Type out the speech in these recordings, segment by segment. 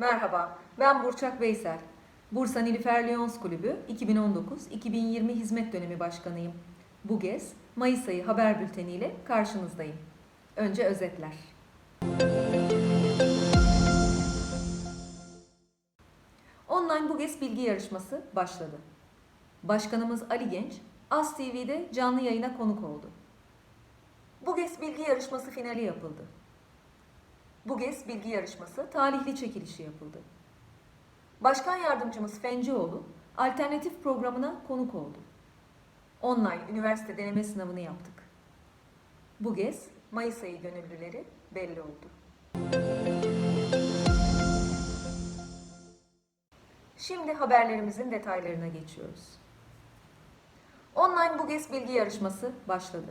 Merhaba, ben Burçak Veysel. Bursa Nilüfer Lions Kulübü 2019-2020 Hizmet Dönemi Başkanıyım. Bu kez Mayıs ayı haber bülteni ile karşınızdayım. Önce özetler. Online Buges bilgi yarışması başladı. Başkanımız Ali Genç, As TV'de canlı yayına konuk oldu. Buges bilgi yarışması finali yapıldı. Buges bilgi yarışması talihli çekilişi yapıldı. Başkan yardımcımız Fencioğlu alternatif programına konuk oldu. Online üniversite deneme sınavını yaptık. Buges Mayıs ayı gönüllüleri belli oldu. Şimdi haberlerimizin detaylarına geçiyoruz. Online Buges bilgi yarışması başladı.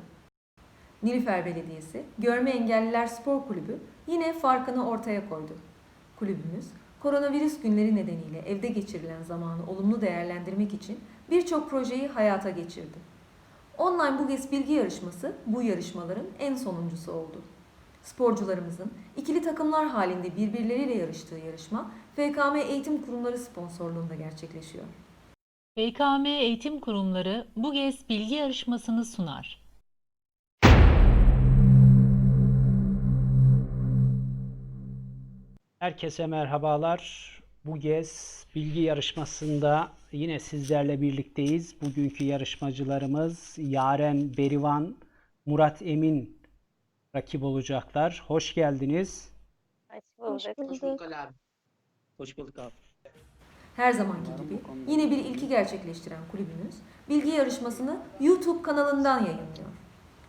Nilüfer Belediyesi, Görme Engelliler Spor Kulübü yine farkını ortaya koydu. Kulübümüz, koronavirüs günleri nedeniyle evde geçirilen zamanı olumlu değerlendirmek için birçok projeyi hayata geçirdi. Online Buges bilgi yarışması bu yarışmaların en sonuncusu oldu. Sporcularımızın ikili takımlar halinde birbirleriyle yarıştığı yarışma FKM Eğitim Kurumları sponsorluğunda gerçekleşiyor. BKM Eğitim Kurumları bu GES bilgi yarışmasını sunar. Herkese merhabalar. Bu GES bilgi yarışmasında yine sizlerle birlikteyiz. Bugünkü yarışmacılarımız Yaren Berivan, Murat Emin rakip olacaklar. Hoş geldiniz. Hoş bulduk. Hoş bulduk Ali abi. Hoş bulduk abi. Her zamanki gibi yine bir ilki gerçekleştiren kulübümüz bilgi yarışmasını YouTube kanalından yayınlıyor.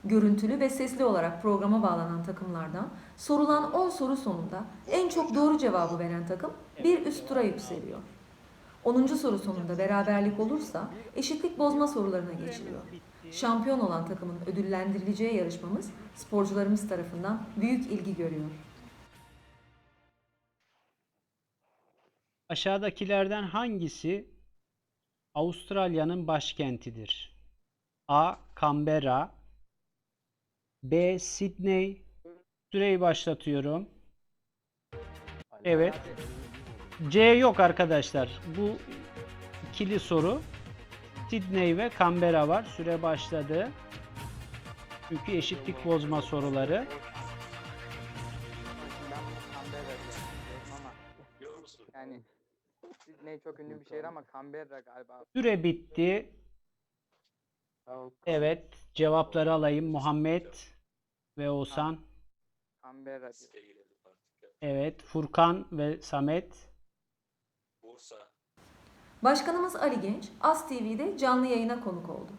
Görüntülü ve sesli olarak programa bağlanan takımlardan sorulan 10 soru sonunda en çok doğru cevabı veren takım bir üst tura yükseliyor. 10. soru sonunda beraberlik olursa eşitlik bozma sorularına geçiliyor. Şampiyon olan takımın ödüllendirileceği yarışmamız sporcularımız tarafından büyük ilgi görüyor. Aşağıdakilerden hangisi Avustralya'nın başkentidir? A. Canberra B. Sydney Süreyi başlatıyorum. Evet. C yok arkadaşlar. Bu ikili soru. Sydney ve Canberra var. Süre başladı. Çünkü eşitlik bozma soruları. Yani Sydney çok ünlü bir şehir ama Canberra galiba. Süre bitti. Evet. Cevapları alayım. Muhammed ve Oğuzhan. Canberra diyor. Evet. Furkan ve Samet. Başkanımız Ali Genç, As TV'de canlı yayına konuk oldu.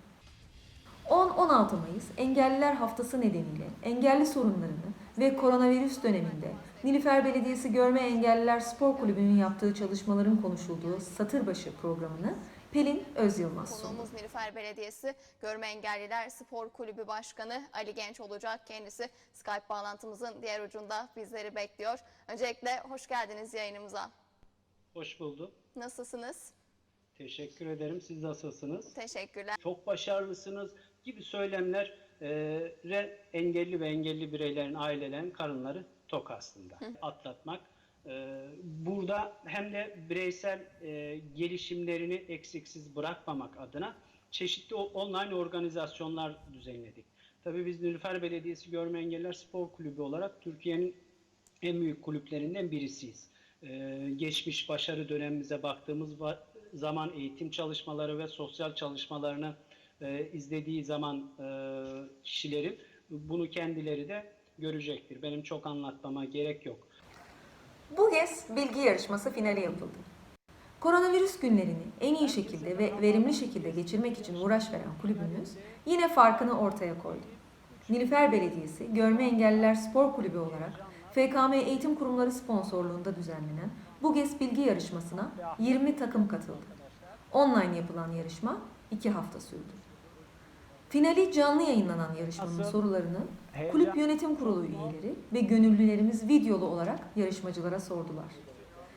10-16 Mayıs Engelliler Haftası nedeniyle engelli sorunlarını ve koronavirüs döneminde Nilüfer Belediyesi Görme Engelliler Spor Kulübü'nün yaptığı çalışmaların konuşulduğu Satırbaşı programını Pelin Özyılmaz sundu. Konuğumuz Nilüfer Belediyesi Görme Engelliler Spor Kulübü Başkanı Ali Genç olacak. Kendisi Skype bağlantımızın diğer ucunda bizleri bekliyor. Öncelikle hoş geldiniz yayınımıza. Hoş bulduk. Nasılsınız? Teşekkür ederim. Siz nasılsınız? Teşekkürler. Çok başarılısınız gibi söylemler e, engelli ve engelli bireylerin, ailelerin karınları tok aslında. Atlatmak. E, burada hem de bireysel e, gelişimlerini eksiksiz bırakmamak adına çeşitli online organizasyonlar düzenledik. Tabii biz Nilüfer Belediyesi Görme Engelliler Spor Kulübü olarak Türkiye'nin en büyük kulüplerinden birisiyiz. Ee, geçmiş başarı dönemimize baktığımız zaman eğitim çalışmaları ve sosyal çalışmalarını e, izlediği zaman e, kişilerin bunu kendileri de görecektir. Benim çok anlatmama gerek yok. Bu kez bilgi yarışması finali yapıldı. Koronavirüs günlerini en iyi şekilde ve verimli şekilde geçirmek için uğraş veren kulübümüz yine farkını ortaya koydu. Nilüfer Belediyesi Görme Engelliler Spor Kulübü olarak FKM Eğitim Kurumları sponsorluğunda düzenlenen bu GES bilgi yarışmasına 20 takım katıldı. Online yapılan yarışma 2 hafta sürdü. Finali canlı yayınlanan yarışmanın sorularını kulüp yönetim kurulu üyeleri ve gönüllülerimiz videolu olarak yarışmacılara sordular.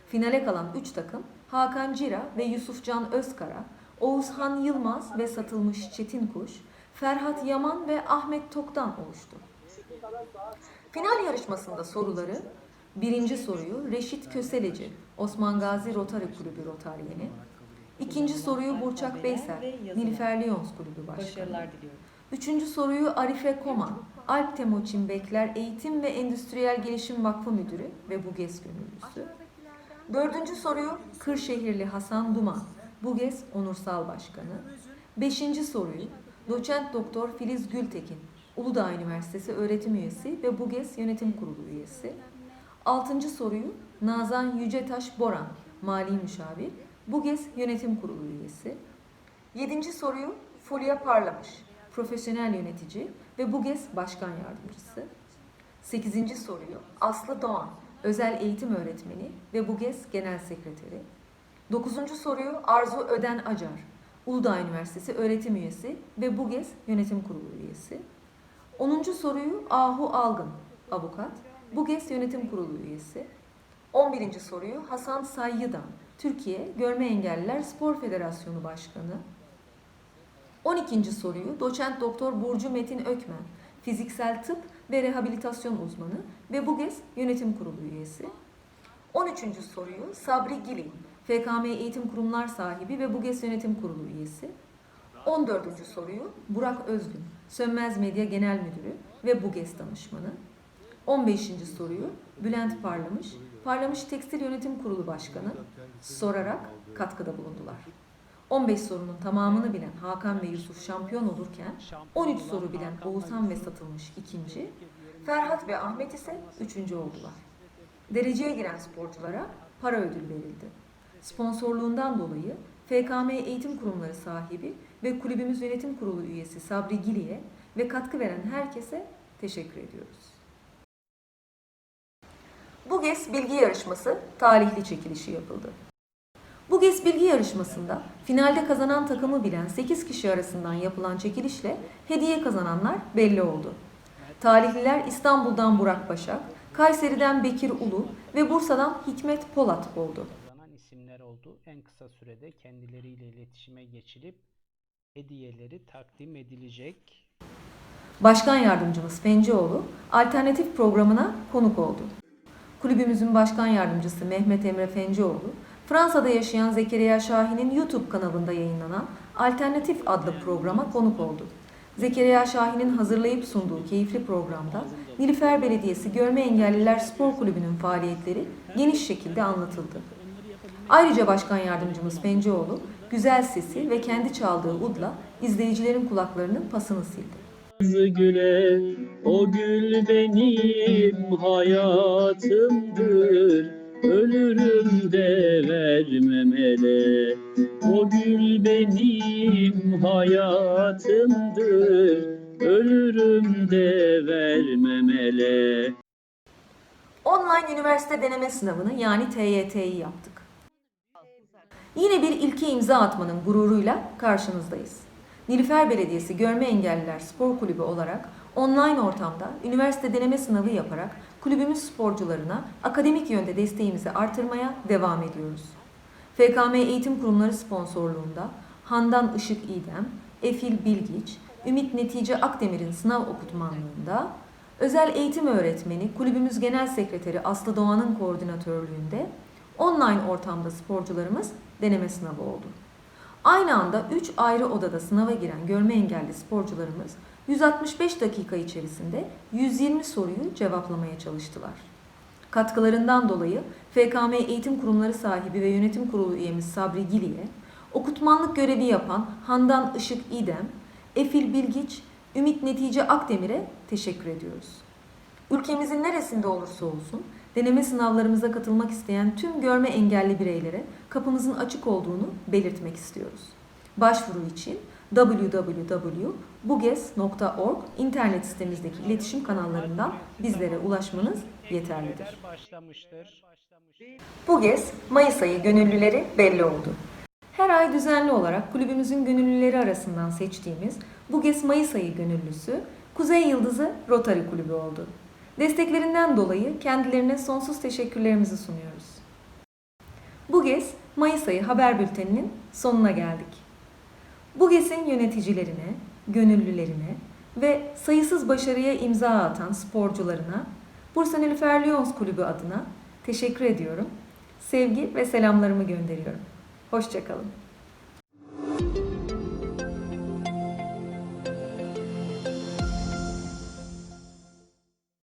Finale kalan 3 takım Hakan Cira ve Yusufcan Özkara, Oğuzhan Yılmaz ve Satılmış Çetin Kuş, Ferhat Yaman ve Ahmet Tok'tan oluştu. Final yarışmasında soruları Birinci soruyu Reşit Köseleci, Osman Gazi Rotary Kulübü Rotaryeni. İkinci soruyu Burçak Beysel, Nilüfer Lions Kulübü Başkanı. Üçüncü soruyu Arife Koman, Alp Temoçin Bekler Eğitim ve Endüstriyel Gelişim Vakfı Müdürü ve BUGES Gönüllüsü. Dördüncü soruyu Kırşehirli Hasan Duman, BUGES Onursal Başkanı. Beşinci soruyu Doçent Doktor Filiz Gültekin, Uludağ Üniversitesi öğretim üyesi ve BUGES Yönetim Kurulu üyesi. Altıncı soruyu Nazan Yücetaş Boran, Mali Müşavir, BUGES Yönetim Kurulu üyesi. Yedinci soruyu Fulya Parlamış, profesyonel yönetici ve BUGES Başkan Yardımcısı. Sekizinci soruyu Aslı Doğan, özel eğitim öğretmeni ve BUGES Genel Sekreteri. Dokuzuncu soruyu Arzu Öden Acar, Uludağ Üniversitesi öğretim üyesi ve BUGES Yönetim Kurulu üyesi. Onuncu soruyu Ahu Algın, avukat, BUGES Yönetim Kurulu üyesi. 11. soruyu Hasan Sayyıdan, Türkiye Görme Engelliler Spor Federasyonu Başkanı. 12. soruyu doçent doktor Burcu Metin Ökmen, fiziksel tıp ve rehabilitasyon uzmanı ve BUGES Yönetim Kurulu üyesi. 13. soruyu Sabri Gili, FKM Eğitim Kurumlar sahibi ve BUGES Yönetim Kurulu üyesi. 14. soruyu Burak Özgün, Sönmez Medya Genel Müdürü ve BUGES danışmanı. 15. soruyu Bülent Parlamış, Parlamış Tekstil Yönetim Kurulu Başkanı sorarak katkıda bulundular. 15 sorunun tamamını bilen Hakan ve Yusuf şampiyon olurken 13 soru bilen Oğuzhan ve Satılmış ikinci, Ferhat ve Ahmet ise üçüncü oldular. Dereceye giren sporculara para ödül verildi. Sponsorluğundan dolayı FKM Eğitim Kurumları sahibi ve kulübümüz yönetim kurulu üyesi Sabri Gili'ye ve katkı veren herkese teşekkür ediyoruz. BUGES bilgi yarışması talihli çekilişi yapıldı. BUGES bilgi yarışmasında finalde kazanan takımı bilen 8 kişi arasından yapılan çekilişle hediye kazananlar belli oldu. Talihliler İstanbul'dan Burak Başak, Kayseri'den Bekir Ulu ve Bursa'dan Hikmet Polat oldu. Kazanan isimler oldu. En kısa sürede kendileriyle iletişime geçilip hediyeleri takdim edilecek. Başkan yardımcımız Fencioğlu alternatif programına konuk oldu. Kulübümüzün başkan yardımcısı Mehmet Emre Fencioğlu, Fransa'da yaşayan Zekeriya Şahin'in YouTube kanalında yayınlanan Alternatif adlı programa konuk oldu. Zekeriya Şahin'in hazırlayıp sunduğu keyifli programda Nilüfer Belediyesi Görme Engelliler Spor Kulübü'nün faaliyetleri geniş şekilde anlatıldı. Ayrıca Başkan Yardımcımız Fencioğlu, güzel sesi ve kendi çaldığı udla izleyicilerin kulaklarının pasını sildi. Güle o gül benim hayatımdır Online üniversite deneme sınavını yani TYT'yi yaptık. Yine bir ilke imza atmanın gururuyla karşınızdayız. Nilüfer Belediyesi Görme Engelliler Spor Kulübü olarak online ortamda üniversite deneme sınavı yaparak kulübümüz sporcularına akademik yönde desteğimizi artırmaya devam ediyoruz. FKM Eğitim Kurumları sponsorluğunda Handan Işık İdem, Efil Bilgiç, Ümit Netice Akdemir'in sınav okutmanlığında özel eğitim öğretmeni kulübümüz genel sekreteri Aslı Doğan'ın koordinatörlüğünde online ortamda sporcularımız deneme sınavı oldu. Aynı anda 3 ayrı odada sınava giren görme engelli sporcularımız 165 dakika içerisinde 120 soruyu cevaplamaya çalıştılar. Katkılarından dolayı FKM Eğitim Kurumları sahibi ve yönetim kurulu üyemiz Sabri Gili'ye, okutmanlık görevi yapan Handan Işık İdem, Efil Bilgiç, Ümit Netice Akdemir'e teşekkür ediyoruz. Ülkemizin neresinde olursa olsun deneme sınavlarımıza katılmak isteyen tüm görme engelli bireylere kapımızın açık olduğunu belirtmek istiyoruz. Başvuru için www.buges.org internet sitemizdeki iletişim kanallarından bizlere ulaşmanız yeterlidir. BUGES Mayıs ayı gönüllüleri belli oldu. Her ay düzenli olarak kulübümüzün gönüllüleri arasından seçtiğimiz BUGES Mayıs ayı gönüllüsü Kuzey Yıldızı Rotary Kulübü oldu. Desteklerinden dolayı kendilerine sonsuz teşekkürlerimizi sunuyoruz. BUGES Mayıs ayı haber bülteninin sonuna geldik. BUGES'in yöneticilerine, gönüllülerine ve sayısız başarıya imza atan sporcularına Bursa Nilüfer Lions Kulübü adına teşekkür ediyorum. Sevgi ve selamlarımı gönderiyorum. Hoşçakalın.